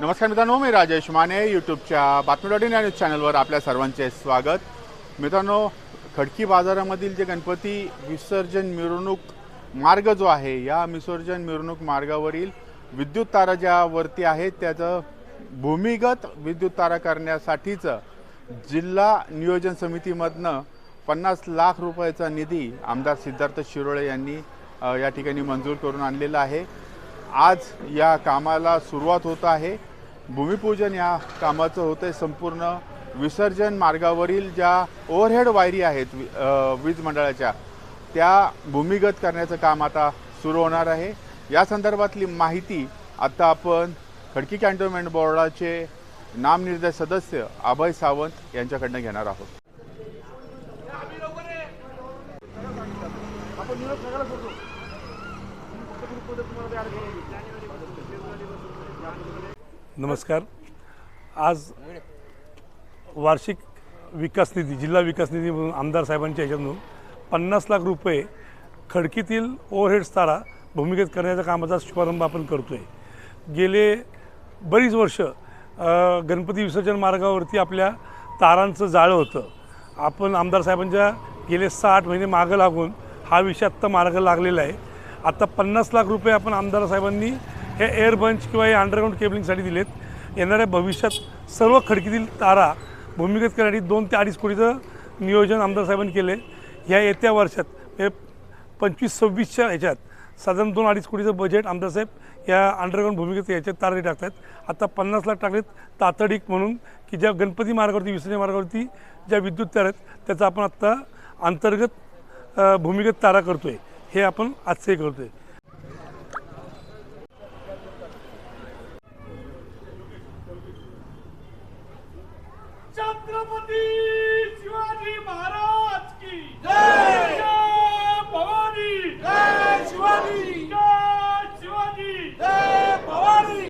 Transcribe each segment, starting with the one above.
नमस्कार मित्रांनो मी राजेश माने यूट्यूबच्या बातमी डॉट इन या न्यूज चॅनलवर आपल्या सर्वांचे स्वागत. मित्रांनो खडकी बाजारामधील जे गणपती विसर्जन मिरवणूक मार्ग जो आहे या विसर्जन मिरवणूक मार्गावरील विद्युत तारा ज्या वरती आहेत त्याचं भूमिगत विद्युत तारा करण्यासाठीचं जिल्हा नियोजन समितीमधनं पन्नास लाख रुपयाचा निधी आमदार सिद्धार्थ शिरोळे यांनी या ठिकाणी मंजूर करून आणलेला आहे. आज या कामाला सुरुवात होत आहे. भूमिपूजन या कामाचं होतं आहे संपूर्ण विसर्जन मार्गावरील ज्या ओव्हरहेड वायरी आहेत वीज मंडळाच्या त्या भूमिगत करण्याचं काम आता सुरू होणार आहे. या संदर्भातली माहिती आता आपण खडकी कॅन्टोन्मेंट बोर्डाचे नामनिर्देश सदस्य अभय सावंत यांच्याकडनं घेणार आहोत. नमस्कार. आज वार्षिक विकास निधी जिल्हा विकास निधी म्हणून आमदार साहेबांच्या ह्याच्यातून पन्नास लाख रुपये खडकीतील ओव्हरहेड तारा भूमिगत करण्याच्या कामाचा शुभारंभ आपण करतो आहे गेले बरीच वर्ष गणपती विसर्जन मार्गावरती आपल्या तारांचं जाळं होतं. आपण आमदार साहेबांच्या गेले सहा आठ महिने मागं लागून हा विषय आत्ता मार्ग लागलेला आहे. आता पन्नास लाख रुपये आपण आमदार साहेबांनी हे एअर बंच किंवा हे अंडरग्राऊंड केबलिंगसाठी दिलेत. येणाऱ्या भविष्यात सर्व खडकीतील तारा भूमिगत करण्यासाठी दोन ते अडीच कोटीचं नियोजन आमदार साहेबांनी केले ह्या येत्या वर्षात हे पंचवीस सव्वीसच्या ह्याच्यात साधारण दोन अडीच कोटीचं बजेट आमदार साहेब या अंडरग्राऊंड भूमिगत याच्यात तारे टाकतात आता पन्नास लाख टाकलेत तातडीक म्हणून की ज्या गणपती मार्गावरती विसर्जन मार्गावरती ज्या विद्युत तार आहेत त्याचा आपण आत्ता अंतर्गत भूमिगत तारा करतो आहे हे आपण आजचे करतो आहे छत्रपती शिवाजी महाराज की जय! जय भवानी। जय शिवाजी। जय शिवाजी। जय भवानी।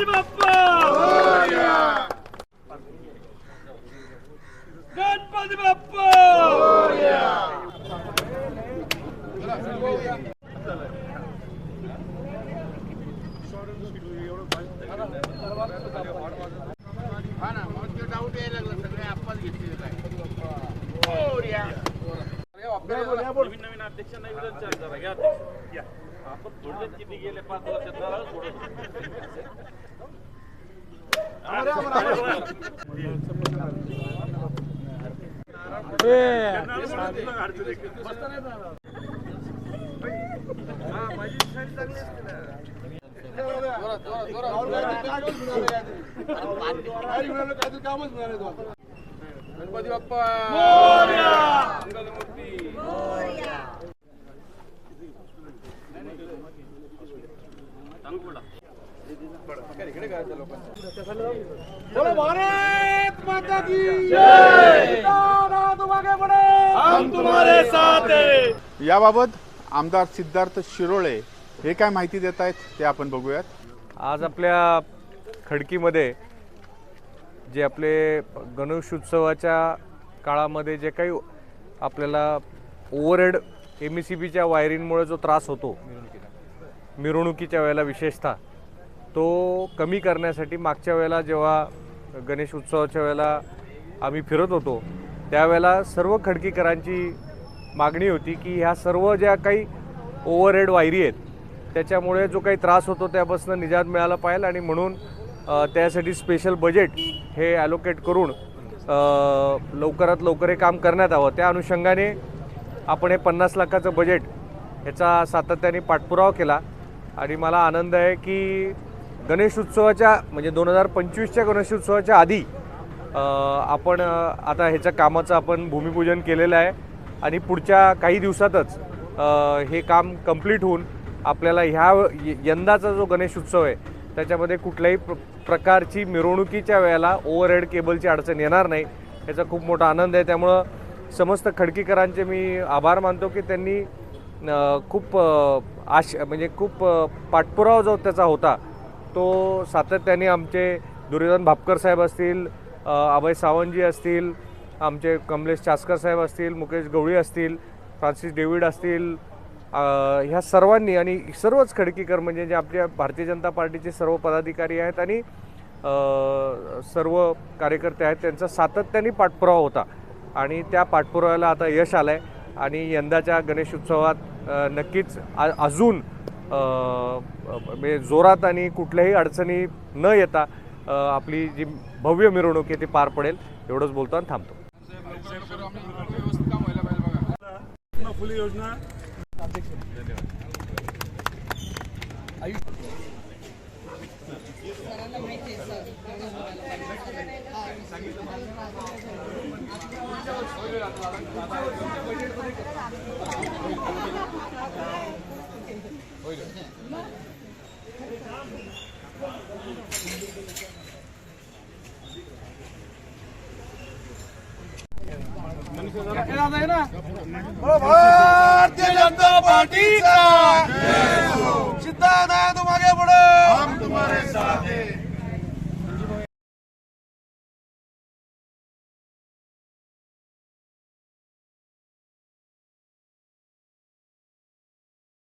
गणपती बाप्पा गणपती बाप्पा नवीन नवीन अध्यक्षांना विधान जरा घ्या या आपण थोडे किती गेले पाच वर्षात जरा थोडं गणपती बाप्पा. मंगलमूर्ती बोलो भारत माता की जय! तुम आगे बढ़े हम तुम्हारे साथ हैं। याबाबत आमदार सिद्धार्थ शिरोळे हे काय माहिती देत आहेत ते आपण बघूयात. आज आपल्या खडकीमध्ये जे आपले गणेश उत्सवाच्या काळामध्ये जे काही आपल्याला ओव्हरहेड एम ई सी बीच्या वायरिंगमुळे जो त्रास होतो मिरवणुकीच्या वेळेला विशेषतः तो कमी करण्यासाठी मागच्या वेळेला जेव्हा गणेश उत्सवाच्या वेळेला आम्ही फिरत होतो त्यावेळेला सर्व खडकीकरांची मागणी होती की ह्या सर्व ज्या काही ओव्हरहेड वायरी आहेत त्याच्यामुळे जो काही त्रास होतो त्यापासून निजात मिळाला पाहिजे आणि म्हणून त्यासाठी स्पेशल बजेट हे ॲलोकेट करून लवकरात लवकर हे काम करण्यात यावं त्या अनुषंगाने आपण हे पन्नास लाखाचं बजेट ह्याचा सातत्याने पाठपुरावा केला आणि मला आनंद आहे की गणेश उत्सवाच्या म्हणजे दोन हजार पंचवीसच्या गणेश उत्सवाच्या आधी आपण आता ह्याच्या कामाचं आपण भूमिपूजन केलेलं आहे. आणि पुढच्या काही दिवसातच हे काम कंप्लीट होऊन आपल्याला ह्या य- यंदाचा जो गणेश उत्सव आहे त्याच्यामध्ये कुठल्याही प्र प्रकारची मिरवणुकीच्या वेळेला ओव्हरहेड केबलची अडचण येणार नाही. याचा खूप मोठा आनंद आहे. त्यामुळं समस्त खडकीकरांचे मी आभार मानतो की त्यांनी खूप आश म्हणजे खूप पाठपुरावा जो त्याचा होता तो सातत्याने आमचे दुर्योधन भापकर साहेब असतील अभय सावंतजी असतील आमचे कमलेश चास्कर साहेब असतील मुकेश गवळी असतील फ्रान्सिस डेव्हिड असतील ह्या सर्वांनी आणि सर्वच खडकीकर म्हणजे जे आपल्या भारतीय जनता पार्टीचे सर्व पदाधिकारी आहेत आणि सर्व कार्यकर्ते आहेत त्यांचा सातत्याने पाठपुरावा होता. आणि त्या पाठपुराव्याला आता यश आलं आहे आणि यंदाच्या गणेश उत्सवात नक्कीच आ अजून म्हणजे जोरात आणि कुठल्याही अडचणी न येता आपली जी भव्य मिरवणूक आहे ती पार पडेल. एवढंच बोलतो आणि थांबतो. योजना भारतीय जनता पार्टीचा सिद्धार्थ